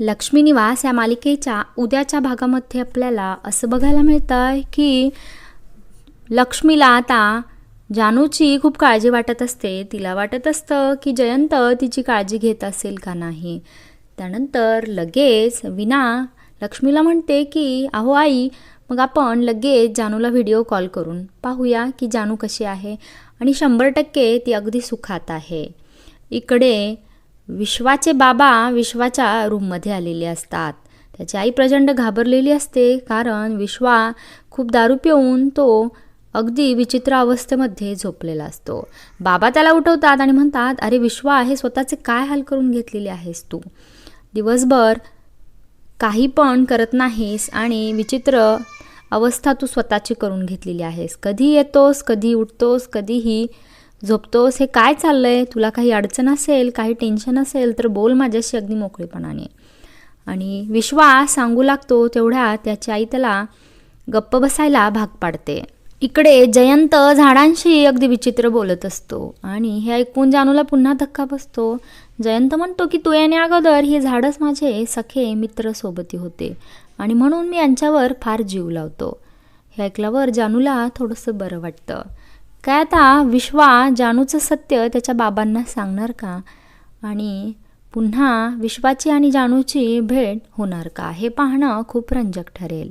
लक्ष्मी निवास या मालिकेच्या उद्याच्या भागामध्ये आपल्याला असं बघायला मिळतं आहे की लक्ष्मीला आता जानूची खूप काळजी वाटत असते. तिला वाटत असतं की जयंत तिची काळजी घेत असेल का नाही. त्यानंतर लगेच विना लक्ष्मीला म्हणते की अहो आई मग आपण लगेच जानूला व्हिडिओ कॉल करून पाहूया की जानू कशी आहे आणि शंभर टक्के ती अगदी सुखात आहे. इकडे विश्वाचे बाबा विश्वाच्या रूममध्ये आलेले असतात. त्याची आई प्रचंड घाबरलेली असते कारण विश्वा खूप दारू पिऊन तो अगदी विचित्र अवस्थेमध्ये झोपलेला असतो. बाबा त्याला उठवतात आणि म्हणतात अरे विश्वा हे स्वतःचे काय हाल करून घेतलेले आहेस तू? दिवसभर काही पण करत नाहीस आणि विचित्र अवस्था तू स्वतःची करून घेतलेली आहेस. कधी येतोस कधी उठतोस कधीही झोपतोस? हे काय चाललंय? तुला काही अडचण असेल काही टेन्शन असेल तर बोल माझ्याशी अगदी मोकळेपणाने. आणि विश्वास सांगू लागतो तेवढ्या त्याची आई त्याला गप्प बसायला भाग पाडते. इकडे जयंत झाडांशी अगदी विचित्र बोलत असतो आणि हे ऐकून जानूला पुन्हा धक्का बसतो. जयंत म्हणतो की तू येण्या अगोदर हे झाडच माझे सखे मित्र सोबती होते आणि म्हणून मी यांच्यावर फार जीव लावतो. हे ऐकल्यावर जानूला थोडंसं बरं वाटतं. काय आता विश्वा जानूचं सत्य त्याच्या बाबांना सांगणार का? आणि पुन्हा विश्वाची आणि जानूची भेट होणार का? हे पाहणं खूप रंजक ठरेल.